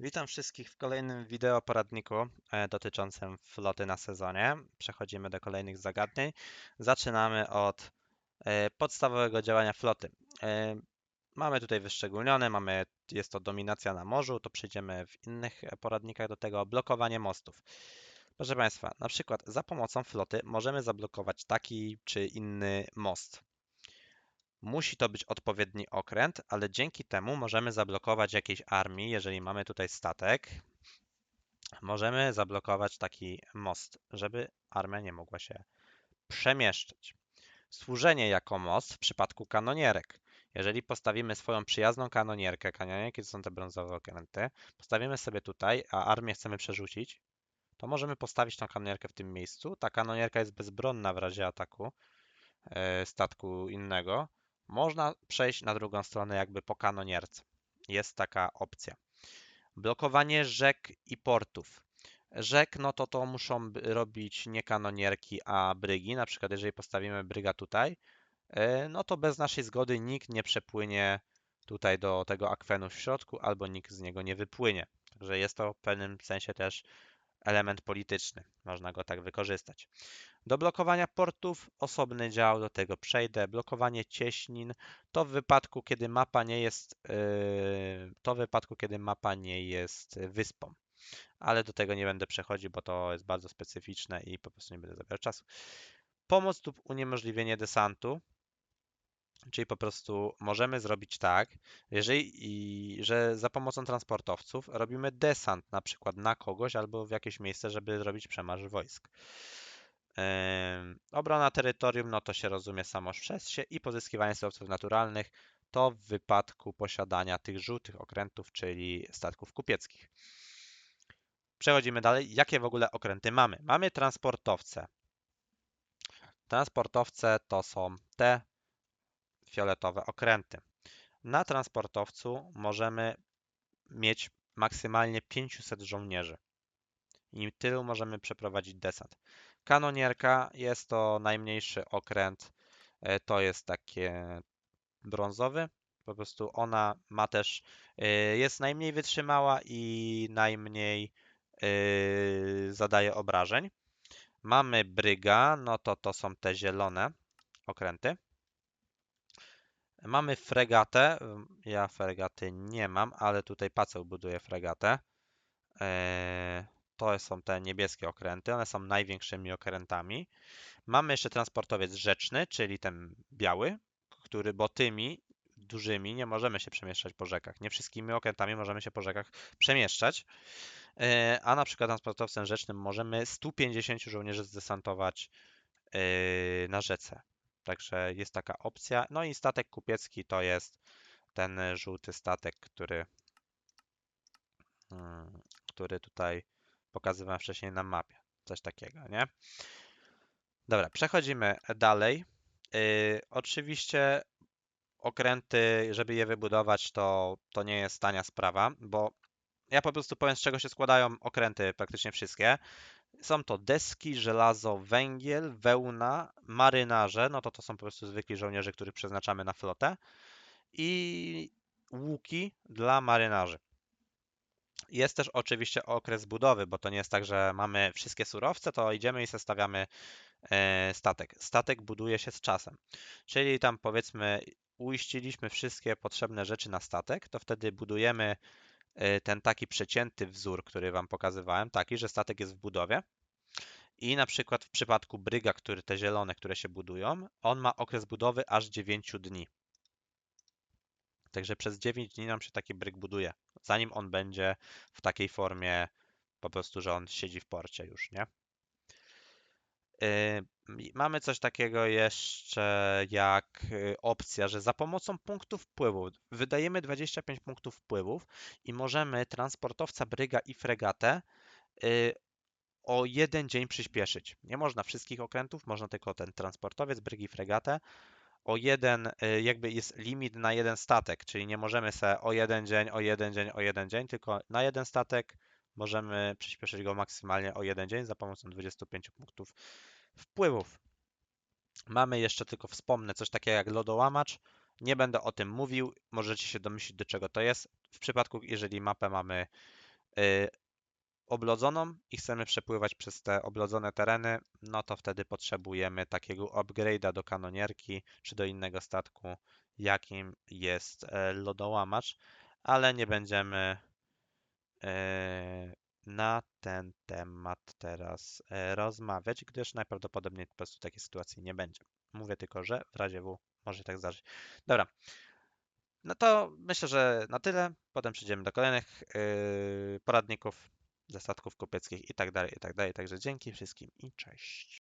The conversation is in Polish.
Witam wszystkich w kolejnym wideo poradniku e, dotyczącym floty na sezonie. Przechodzimy do kolejnych zagadnień. Zaczynamy od e, podstawowego działania floty. E, Mamy tutaj wyszczególnione, mamy, jest to dominacja na morzu, to przejdziemy w innych poradnikach do tego, blokowanie mostów. Proszę Państwa, na przykład za pomocą floty możemy zablokować taki czy inny most. Musi to być odpowiedni okręt, ale dzięki temu możemy zablokować jakiejś armii, jeżeli mamy tutaj statek. Możemy zablokować taki most, żeby armia nie mogła się przemieszczać. Służenie jako most w przypadku kanonierek. Jeżeli postawimy swoją przyjazną kanonierkę, kanonierki to są te brązowe okręty, postawimy sobie tutaj, a armię chcemy przerzucić, to możemy postawić tą kanonierkę w tym miejscu. Ta kanonierka jest bezbronna w razie ataku e, statku innego można przejść na drugą stronę jakby po kanonierce. Jest taka opcja. Blokowanie rzek i portów. Rzek, no to to muszą robić nie kanonierki, a brygi. Na przykład jeżeli postawimy bryga tutaj, e, no to bez naszej zgody nikt nie przepłynie tutaj do tego akwenu w środku, albo nikt z niego nie wypłynie. Także jest to w pewnym sensie też element polityczny. Można go tak wykorzystać. Do blokowania portów osobny dział, do tego przejdę. Blokowanie cieśnin to w wypadku, kiedy mapa nie jest yy, to w wypadku, kiedy mapa nie jest wyspą. Ale do tego nie będę przechodził, bo to jest bardzo specyficzne i po prostu nie będę zabierał czasu. Pomoc lub uniemożliwienie desantu. Czyli po prostu możemy zrobić tak, jeżeli, że za pomocą transportowców robimy desant na przykład na kogoś albo w jakieś miejsce, żeby zrobić przemarsz wojsk. Obrona terytorium, no to się rozumie samo przez się i pozyskiwanie surowców naturalnych to w wypadku posiadania tych żółtych okrętów, czyli statków kupieckich. Przechodzimy dalej. Jakie w ogóle okręty mamy? Mamy transportowce. Transportowce to są te fioletowe okręty. Na transportowcu możemy mieć maksymalnie 500 żołnierzy i tylu możemy przeprowadzić desant. Kanonierka jest to najmniejszy okręt, e, to jest takie brązowy. Po prostu ona ma też, e, jest najmniej wytrzymała i najmniej e, zadaje obrażeń. Mamy bryga, no to to są te zielone okręty. Mamy fregatę. Ja fregaty nie mam, ale tutaj Paceł buduje fregatę. To są te niebieskie okręty, one są największymi okrętami. Mamy jeszcze transportowiec rzeczny, czyli ten biały, który, bo tymi dużymi nie możemy się przemieszczać po rzekach. Nie wszystkimi okrętami możemy się po rzekach przemieszczać. E, a na przykład transportowcem rzecznym możemy 150 żołnierzy zdesantować e, na rzece. Także jest taka opcja. No i statek kupiecki to jest ten żółty statek, który, mm, który tutaj pokazywałem wcześniej na mapie. Coś takiego, nie? Dobra, przechodzimy dalej. Yy, oczywiście okręty, żeby je wybudować, to, to nie jest tania sprawa, bo ja po prostu powiem, z czego się składają okręty praktycznie wszystkie. Są to deski, żelazo, węgiel, wełna, marynarze, no to to są po prostu zwykli żołnierze, których przeznaczamy na flotę i łuki dla marynarzy. Jest też oczywiście okres budowy, bo to nie jest tak, że mamy wszystkie surowce, to idziemy i zestawiamy e, statek. Statek buduje się z czasem. Czyli tam powiedzmy uiściliśmy wszystkie potrzebne rzeczy na statek, to wtedy budujemy ten taki przecięty wzór, który Wam pokazywałem, taki, że statek jest w budowie. I na przykład w przypadku bryga, który te zielone, które się budują, on ma okres budowy aż 9 dni. Także przez 9 dni nam się taki bryk buduje, zanim on będzie w takiej formie po prostu, że on siedzi w porcie już, nie? Yy, mamy coś takiego jeszcze jak y, opcja, że za pomocą punktów wpływu wydajemy 25 punktów wpływów i możemy transportowca, bryga i fregatę y, o jeden dzień przyspieszyć. Nie można wszystkich okrętów, można tylko ten transportowiec, brygi, fregatę o jeden, y, jakby jest limit na jeden statek, czyli nie możemy sobie o jeden dzień, o jeden dzień, o jeden dzień, tylko na jeden statek możemy przyspieszyć go maksymalnie o jeden dzień za pomocą 25 punktów wpływów. Mamy jeszcze tylko wspomnę coś takiego jak lodołamacz. Nie będę o tym mówił, możecie się domyślić do czego to jest. W przypadku, jeżeli mapę mamy y, oblodzoną i chcemy przepływać przez te oblodzone tereny, no to wtedy potrzebujemy takiego upgrade'a do kanonierki czy do innego statku, jakim jest e, lodołamacz, ale nie będziemy na ten temat teraz e, rozmawiać, gdyż najprawdopodobniej po prostu takiej sytuacji nie będzie. Mówię tylko, że w razie W może się tak zdarzyć. Dobra. No to myślę, że na tyle. Potem przejdziemy do kolejnych yy, poradników ze statków kupieckich i tak dalej, i tak dalej. Także dzięki wszystkim i cześć.